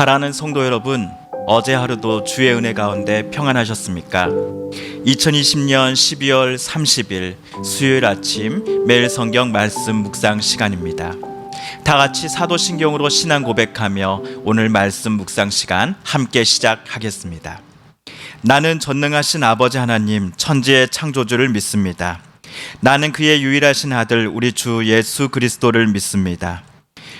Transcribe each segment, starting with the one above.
사랑하는 성도 여러분, 어제 하루도 주의 은혜 가운데 평안하셨습니까? 2020년 12월 30일 수요일 아침 매일 성경 말씀 묵상 시간입니다. 다 같이 사도신경으로 신앙 고백하며 오늘 말씀 묵상 시간 함께 시작하겠습니다. 나는 전능하신 아버지 하나님 천지의 창조주를 믿습니다. 나는 그의 유일하신 아들 우리 주 예수 그리스도를 믿습니다.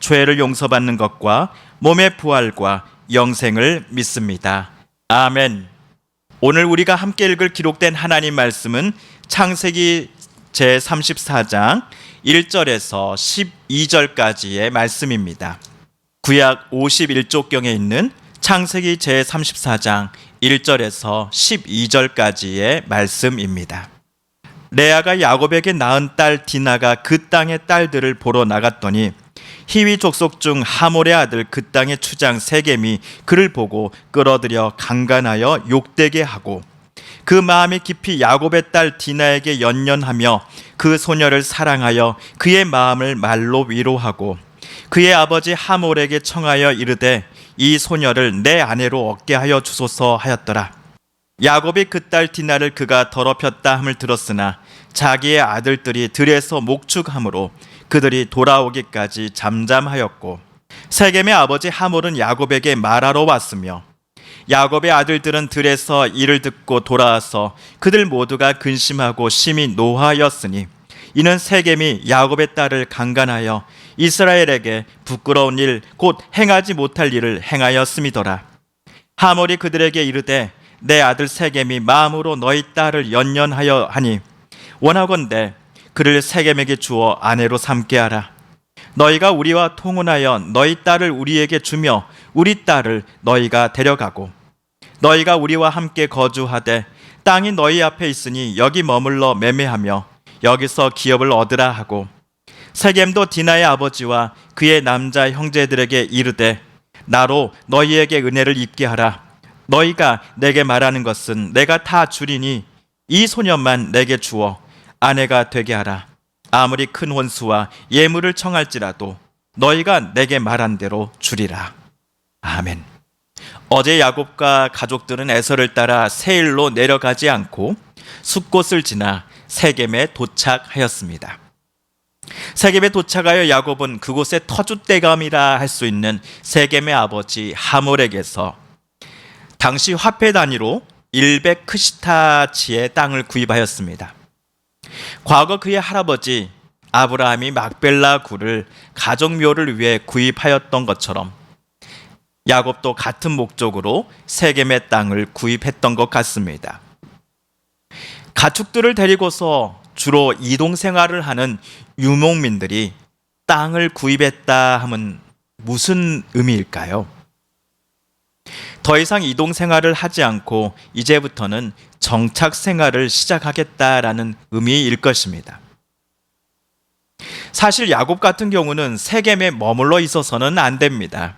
죄를 용서받는 것과 몸의 부활과 영생을 믿습니다. 아멘. 오늘 우리가 함께 읽을 기록된 하나님 말씀은 창세기 제 34장 1절에서 12절까지의 말씀입니다. 구약 51쪽경에 있는 창세기 제 34장 1절에서 12절까지의 말씀입니다. 레아가 야곱에게 낳은 딸 디나가 그 땅의 딸들을 보러 나갔더니 히위 족속 중 하몰의 아들 그 땅의 추장 세겜이 그를 보고 끌어들여 강간하여 욕되게 하고 그 마음이 깊이 야곱의 딸 디나에게 연연하며 그 소녀를 사랑하여 그의 마음을 말로 위로하고 그의 아버지 하몰에게 청하여 이르되 이 소녀를 내 아내로 얻게 하여 주소서 하였더라. 야곱이 그 딸 디나를 그가 더럽혔다 함을 들었으나 자기의 아들들이 들에서 목축함으로 그들이 돌아오기까지 잠잠하였고 세겜의 아버지 하몰은 야곱에게 말하러 왔으며 야곱의 아들들은 들에서 이를 듣고 돌아와서 그들 모두가 근심하고 심히 노하였으니 이는 세겜이 야곱의 딸을 강간하여 이스라엘에게 부끄러운 일 곧 행하지 못할 일을 행하였음이더라. 하몰이 그들에게 이르되 내 아들 세겜이 마음으로 너희 딸을 연연하여 하니 원하건대 그를 세겜에게 주어 아내로 삼게 하라. 너희가 우리와 통혼하여 너희 딸을 우리에게 주며 우리 딸을 너희가 데려가고 너희가 우리와 함께 거주하되 땅이 너희 앞에 있으니 여기 머물러 매매하며 여기서 기업을 얻으라 하고 세겜도 디나의 아버지와 그의 남자 형제들에게 이르되 나로 너희에게 은혜를 입게 하라 너희가 내게 말하는 것은 내가 다 주리니 이 소년만 내게 주어 아내가 되게 하라. 아무리 큰 원수와 예물을 청할지라도 너희가 내게 말한 대로 주리라. 아멘. 어제 야곱과 가족들은 에서를 따라 세일로 내려가지 않고 숲곳을 지나 세겜에 도착하였습니다. 세겜에 도착하여 야곱은 그곳의 터줏대감이라 할 수 있는 세겜의 아버지 하몰에게서 당시 화폐 단위로 100 크시타치의 땅을 구입하였습니다. 과거 그의 할아버지 아브라함이 막벨라 굴을 가족묘를 위해 구입하였던 것처럼 야곱도 같은 목적으로 세겜의 땅을 구입했던 것 같습니다. 가축들을 데리고서 주로 이동 생활을 하는 유목민들이 땅을 구입했다 하면 무슨 의미일까요? 더 이상 이동 생활을 하지 않고 이제부터는 정착 생활을 시작하겠다라는 의미일 것입니다. 사실 야곱 같은 경우는 세겜에 머물러 있어서는 안 됩니다.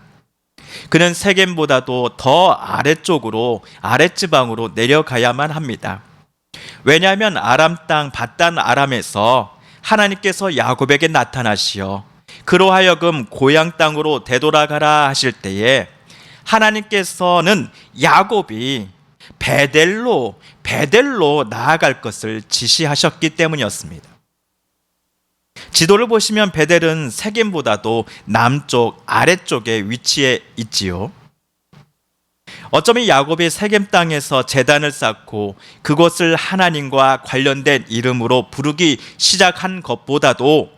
그는 세겜보다도 더 아래쪽으로 아랫지방으로 내려가야만 합니다. 왜냐하면 아람 땅 바단 아람에서 하나님께서 야곱에게 나타나시어 그로 하여금 고향 땅으로 되돌아가라 하실 때에 하나님께서는 야곱이 베델로 베델로 나아갈 것을 지시하셨기 때문이었습니다. 지도를 보시면 베델은 세겜보다도 남쪽 아래쪽에 위치해 있지요. 어쩌면 야곱이 세겜 땅에서 재단을 쌓고 그곳을 하나님과 관련된 이름으로 부르기 시작한 것보다도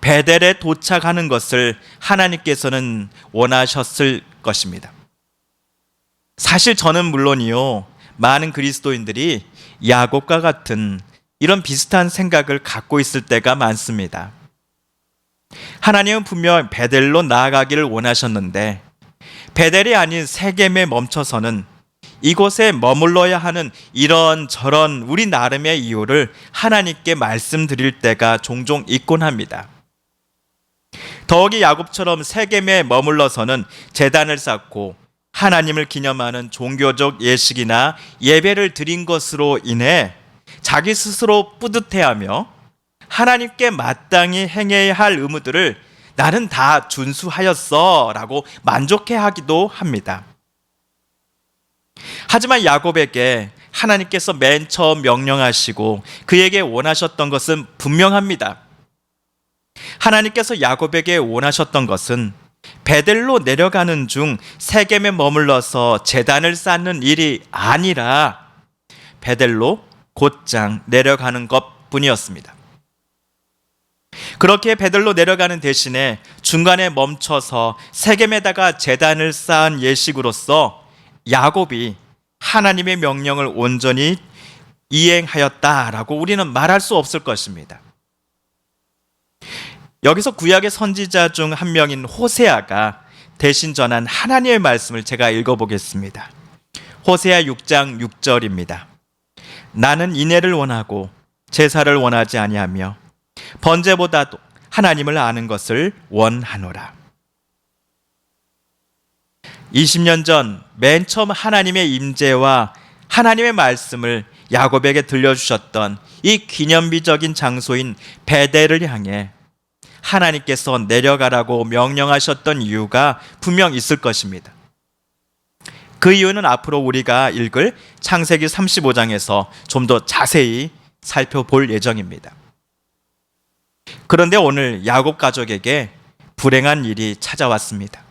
베델에 도착하는 것을 하나님께서는 원하셨을 것입니다. 사실 저는 물론이요, 많은 그리스도인들이 야곱과 같은 이런 비슷한 생각을 갖고 있을 때가 많습니다. 하나님은 분명 베델로 나아가기를 원하셨는데 베델이 아닌 세겜에 멈춰서는 이곳에 머물러야 하는 이런 저런 우리 나름의 이유를 하나님께 말씀드릴 때가 종종 있곤 합니다. 더욱이 야곱처럼 세겜에 머물러서는 재단을 쌓고 하나님을 기념하는 종교적 예식이나 예배를 드린 것으로 인해 자기 스스로 뿌듯해하며 하나님께 마땅히 행해야 할 의무들을 나는 다 준수하였어 라고 만족해 하기도 합니다. 하지만 야곱에게 하나님께서 맨 처음 명령하시고 그에게 원하셨던 것은 분명합니다. 하나님께서 야곱에게 원하셨던 것은 베델로 내려가는 중 세겜에 머물러서 재단을 쌓는 일이 아니라 베델로 곧장 내려가는 것 뿐이었습니다. 그렇게 베들로 내려가는 대신에 중간에 멈춰서 세겜에다가 재단을 쌓은 예식으로서 야곱이 하나님의 명령을 온전히 이행하였다라고 우리는 말할 수 없을 것입니다. 여기서 구약의 선지자 중 한 명인 호세아가 대신 전한 하나님의 말씀을 제가 읽어보겠습니다. 호세아 6장 6절입니다. 나는 인애를 원하고 제사를 원하지 아니하며 번제보다도 하나님을 아는 것을 원하노라. 20년 전 맨 처음 하나님의 임재와 하나님의 말씀을 야곱에게 들려주셨던 이 기념비적인 장소인 베델을 향해 하나님께서 내려가라고 명령하셨던 이유가 분명 있을 것입니다. 그 이유는 앞으로 우리가 읽을 창세기 35장에서 좀 더 자세히 살펴볼 예정입니다. 그런데 오늘 야곱 가족에게 불행한 일이 찾아왔습니다.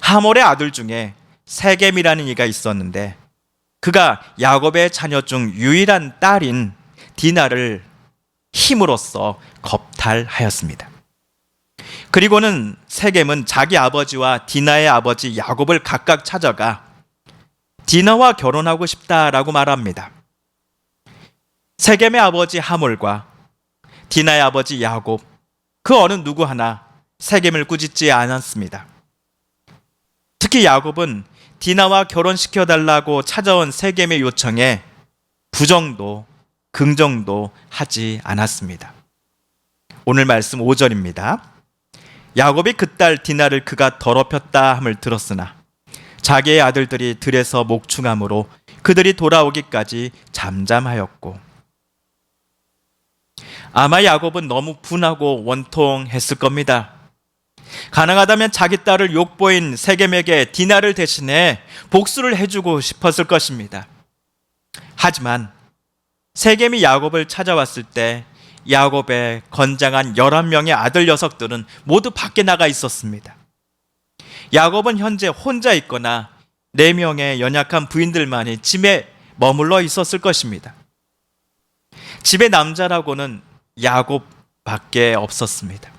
하몰의 아들 중에 세겜이라는 이가 있었는데 그가 야곱의 자녀 중 유일한 딸인 디나를 힘으로써 겁탈하였습니다. 그리고는 세겜은 자기 아버지와 디나의 아버지 야곱을 각각 찾아가 디나와 결혼하고 싶다라고 말합니다. 세겜의 아버지 하몰과 디나의 아버지 야곱 그 어느 누구 하나 세겜을 꾸짖지 않았습니다. 특히 야곱은 디나와 결혼시켜 달라고 찾아온 세겜의 요청에 부정도 긍정도 하지 않았습니다. 오늘 말씀 5절입니다. 야곱이 그 딸 디나를 그가 더럽혔다 함을 들었으나 자기의 아들들이 들에서 목충함으로 그들이 돌아오기까지 잠잠하였고 아마 야곱은 너무 분하고 원통했을 겁니다. 가능하다면 자기 딸을 욕보인 세겜에게 디나를 대신해 복수를 해주고 싶었을 것입니다. 하지만 세겜이 야곱을 찾아왔을 때 야곱의 건장한 11명의 아들 녀석들은 모두 밖에 나가 있었습니다. 야곱은 현재 혼자 있거나 4명의 연약한 부인들만이 집에 머물러 있었을 것입니다. 집에 남자라고는 야곱 밖에 없었습니다.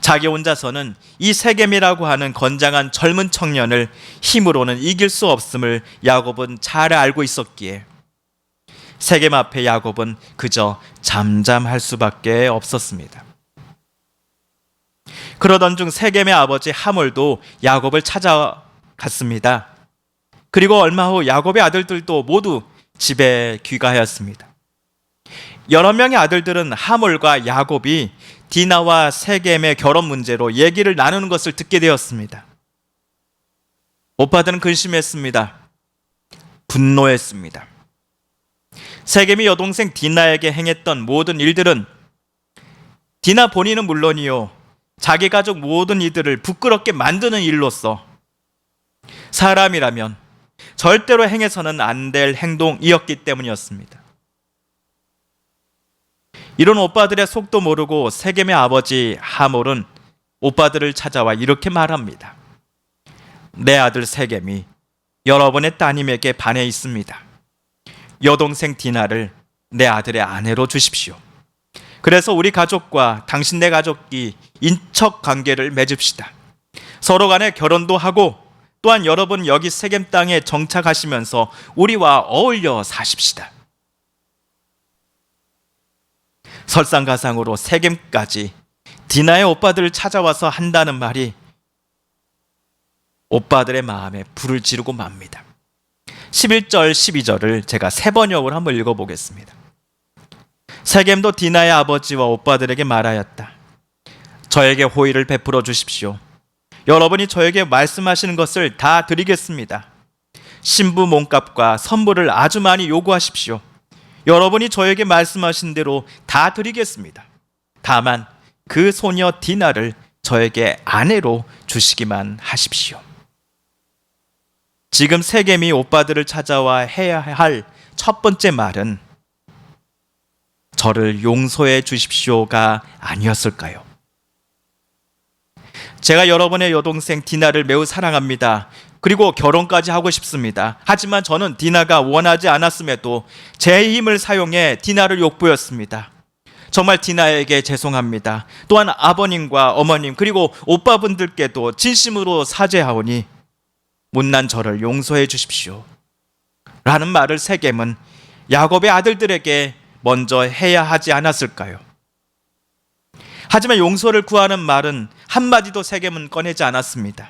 자기 혼자서는 이 세겜이라고 하는 건장한 젊은 청년을 힘으로는 이길 수 없음을 야곱은 잘 알고 있었기에 세겜 앞에 야곱은 그저 잠잠할 수밖에 없었습니다. 그러던 중 세겜의 아버지 하몰도 야곱을 찾아갔습니다. 그리고 얼마 후 야곱의 아들들도 모두 집에 귀가하였습니다. 여러 명의 아들들은 하몰과 야곱이 디나와 세겜의 결혼 문제로 얘기를 나누는 것을 듣게 되었습니다. 오빠들은 근심했습니다. 분노했습니다. 세겜이 여동생 디나에게 행했던 모든 일들은 디나 본인은 물론이요. 자기 가족 모든 이들을 부끄럽게 만드는 일로서 사람이라면 절대로 행해서는 안 될 행동이었기 때문이었습니다. 이런 오빠들의 속도 모르고 세겜의 아버지 하몰은 오빠들을 찾아와 이렇게 말합니다. 내 아들 세겜이 여러분의 따님에게 반해 있습니다. 여동생 디나를 내 아들의 아내로 주십시오. 그래서 우리 가족과 당신 네 가족이 인척 관계를 맺읍시다. 서로 간에 결혼도 하고 또한 여러분 여기 세겜 땅에 정착하시면서 우리와 어울려 사십시다. 설상가상으로 세겜까지 디나의 오빠들을 찾아와서 한다는 말이 오빠들의 마음에 불을 지르고 맙니다. 11절, 12절을 제가 세 번역을 한번 읽어보겠습니다. 세겜도 디나의 아버지와 오빠들에게 말하였다. 저에게 호의를 베풀어 주십시오. 여러분이 저에게 말씀하시는 것을 다 드리겠습니다. 신부 몸값과 선물을 아주 많이 요구하십시오. 여러분이 저에게 말씀하신 대로 다 드리겠습니다. 다만 그 소녀 디나를 저에게 아내로 주시기만 하십시오. 지금 세겜이 오빠들을 찾아와 해야 할 첫 번째 말은 저를 용서해 주십시오가 아니었을까요? 제가 여러분의 여동생 디나를 매우 사랑합니다. 그리고 결혼까지 하고 싶습니다. 하지만 저는 디나가 원하지 않았음에도 제 힘을 사용해 디나를 욕보였습니다. 정말 디나에게 죄송합니다. 또한 아버님과 어머님 그리고 오빠분들께도 진심으로 사죄하오니 못난 저를 용서해 주십시오. 라는 말을 세겜은 야곱의 아들들에게 먼저 해야 하지 않았을까요? 하지만 용서를 구하는 말은 한마디도 세겜은 꺼내지 않았습니다.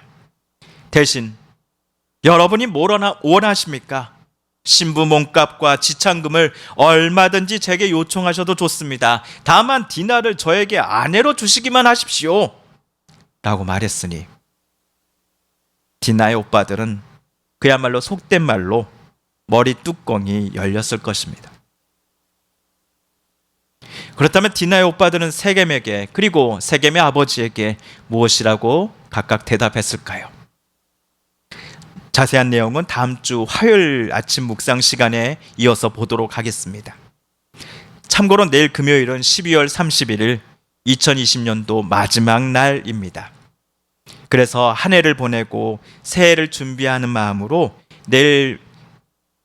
대신 여러분이 뭘 원하- 원하십니까? 신부 몸값과 지참금을 얼마든지 제게 요청하셔도 좋습니다. 다만 디나를 저에게 아내로 주시기만 하십시오. 라고 말했으니 디나의 오빠들은 그야말로 속된 말로 머리 뚜껑이 열렸을 것입니다. 그렇다면 디나의 오빠들은 세겜에게 그리고 세겜의 아버지에게 무엇이라고 각각 대답했을까요? 자세한 내용은 다음 주 화요일 아침 묵상 시간에 이어서 보도록 하겠습니다. 참고로 내일 금요일은 12월 31일 2020년도 마지막 날입니다. 그래서 한 해를 보내고 새해를 준비하는 마음으로 내일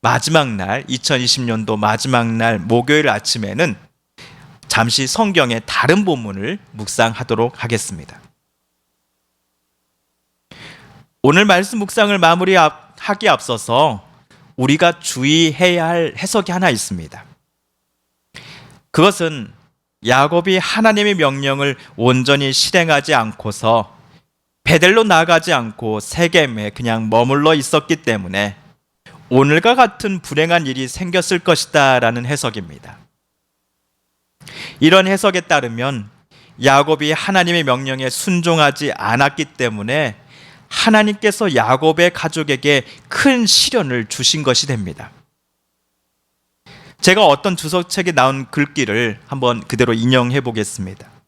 마지막 날 2020년도 마지막 날 목요일 아침에는 잠시 성경의 다른 본문을 묵상하도록 하겠습니다. 오늘 말씀 묵상을 마무리하기 앞서서 우리가 주의해야 할 해석이 하나 있습니다. 그것은 야곱이 하나님의 명령을 온전히 실행하지 않고서 베델로 나가지 않고 세겜에 그냥 머물러 있었기 때문에 오늘과 같은 불행한 일이 생겼을 것이다라는 해석입니다. 이런 해석에 따르면 야곱이 하나님의 명령에 순종하지 않았기 때문에 하나님께서 야곱의 가족에게 큰 시련을 주신 것이 됩니다. 제가 어떤 주석책에 나온 글귀를 한번 그대로 인용해 보겠습니다.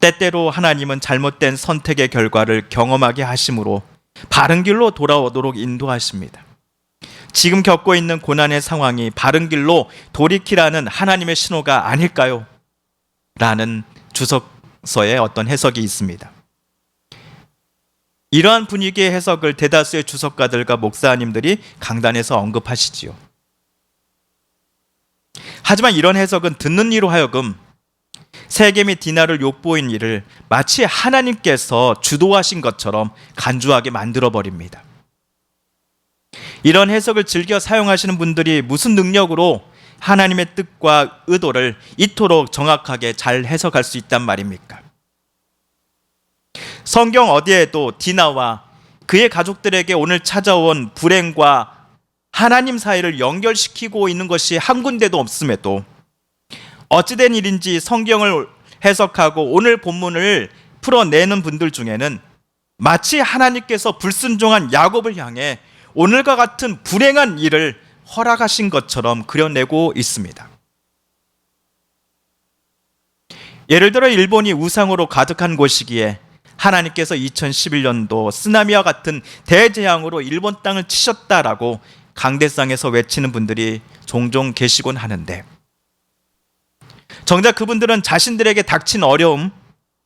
때때로 하나님은 잘못된 선택의 결과를 경험하게 하심으로 바른 길로 돌아오도록 인도하십니다. 지금 겪고 있는 고난의 상황이 바른 길로 돌이키라는 하나님의 신호가 아닐까요? 라는 주석서에 어떤 해석이 있습니다. 이러한 분위기의 해석을 대다수의 주석가들과 목사님들이 강단에서 언급하시지요. 하지만 이런 해석은 듣는 이로 하여금 세겜이 디나를 욕보인 일을 마치 하나님께서 주도하신 것처럼 간주하게 만들어 버립니다. 이런 해석을 즐겨 사용하시는 분들이 무슨 능력으로 하나님의 뜻과 의도를 이토록 정확하게 잘 해석할 수 있단 말입니까? 성경 어디에도 디나와 그의 가족들에게 오늘 찾아온 불행과 하나님 사이를 연결시키고 있는 것이 한 군데도 없음에도 어찌된 일인지 성경을 해석하고 오늘 본문을 풀어내는 분들 중에는 마치 하나님께서 불순종한 야곱을 향해 오늘과 같은 불행한 일을 허락하신 것처럼 그려내고 있습니다. 예를 들어 일본이 우상으로 가득한 곳이기에 하나님께서 2011년도 쓰나미와 같은 대재앙으로 일본 땅을 치셨다라고 강대상에서 외치는 분들이 종종 계시곤 하는데 정작 그분들은 자신들에게 닥친 어려움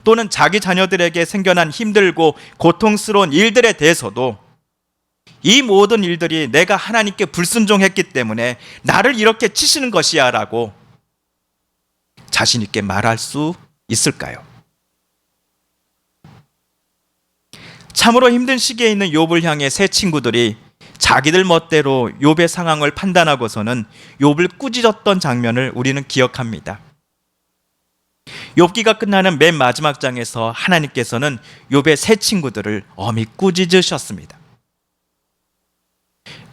또는 자기 자녀들에게 생겨난 힘들고 고통스러운 일들에 대해서도 이 모든 일들이 내가 하나님께 불순종했기 때문에 나를 이렇게 치시는 것이야 라고 자신 있게 말할 수 있을까요? 참으로 힘든 시기에 있는 욥을 향해 세 친구들이 자기들 멋대로 욥의 상황을 판단하고서는 욥을 꾸짖었던 장면을 우리는 기억합니다. 욥기가 끝나는 맨 마지막 장에서 하나님께서는 욥의 세 친구들을 엄히 꾸짖으셨습니다.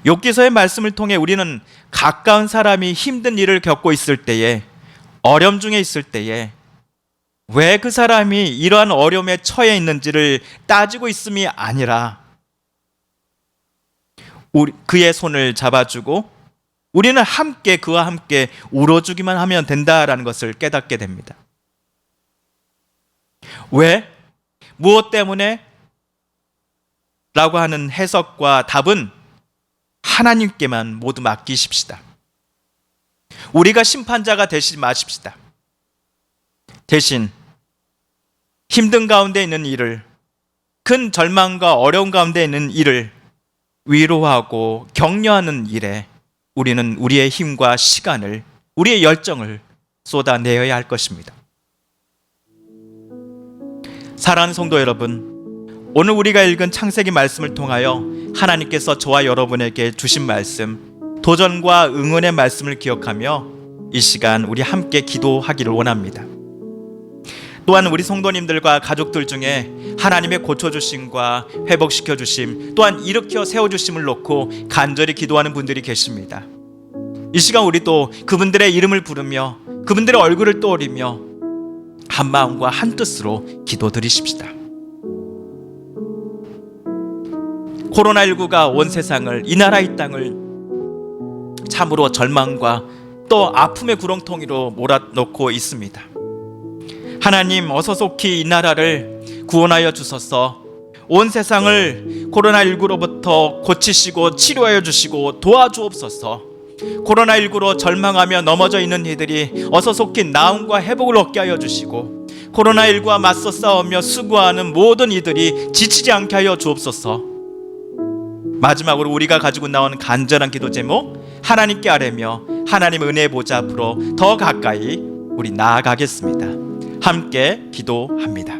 욥기서의 말씀을 통해 우리는 가까운 사람이 힘든 일을 겪고 있을 때에 어려움 중에 있을 때에 왜 그 사람이 이러한 어려움에 처해 있는지를 따지고 있음이 아니라 그의 손을 잡아주고 우리는 함께 그와 함께 울어주기만 하면 된다라는 것을 깨닫게 됩니다. 왜? 무엇 때문에? 라고 하는 해석과 답은 하나님께만 모두 맡기십시다. 우리가 심판자가 되시지 마십시다. 대신 힘든 가운데 있는 일을 큰 절망과 어려운 가운데 있는 일을 위로하고 격려하는 일에 우리는 우리의 힘과 시간을 우리의 열정을 쏟아내어야 할 것입니다. 사랑하는 성도 여러분, 오늘 우리가 읽은 창세기 말씀을 통하여 하나님께서 저와 여러분에게 주신 말씀, 도전과 응원의 말씀을 기억하며 이 시간 우리 함께 기도하기를 원합니다. 또한 우리 성도님들과 가족들 중에 하나님의 고쳐주심과 회복시켜주심, 또한 일으켜 세워주심을 놓고 간절히 기도하는 분들이 계십니다. 이 시간 우리 또 그분들의 이름을 부르며 그분들의 얼굴을 떠올리며 한 마음과 한 뜻으로 기도드리십시다. 코로나19가 온 세상을 이 나라 이 땅을 참으로 절망과 또 아픔의 구렁텅이로 몰아넣고 있습니다. 하나님 어서 속히 이 나라를 구원하여 주소서. 온 세상을 코로나19로부터 고치시고 치료하여 주시고 도와주옵소서. 코로나19로 절망하며 넘어져 있는 이들이 어서 속히 나음과 회복을 얻게 하여 주시고 코로나19와 맞서 싸우며 수고하는 모든 이들이 지치지 않게 하여 주옵소서. 마지막으로 우리가 가지고 나온 간절한 기도 제목 하나님께 아뢰며 하나님 은혜 보좌 앞으로 더 가까이 우리 나아가겠습니다. 함께 기도합니다.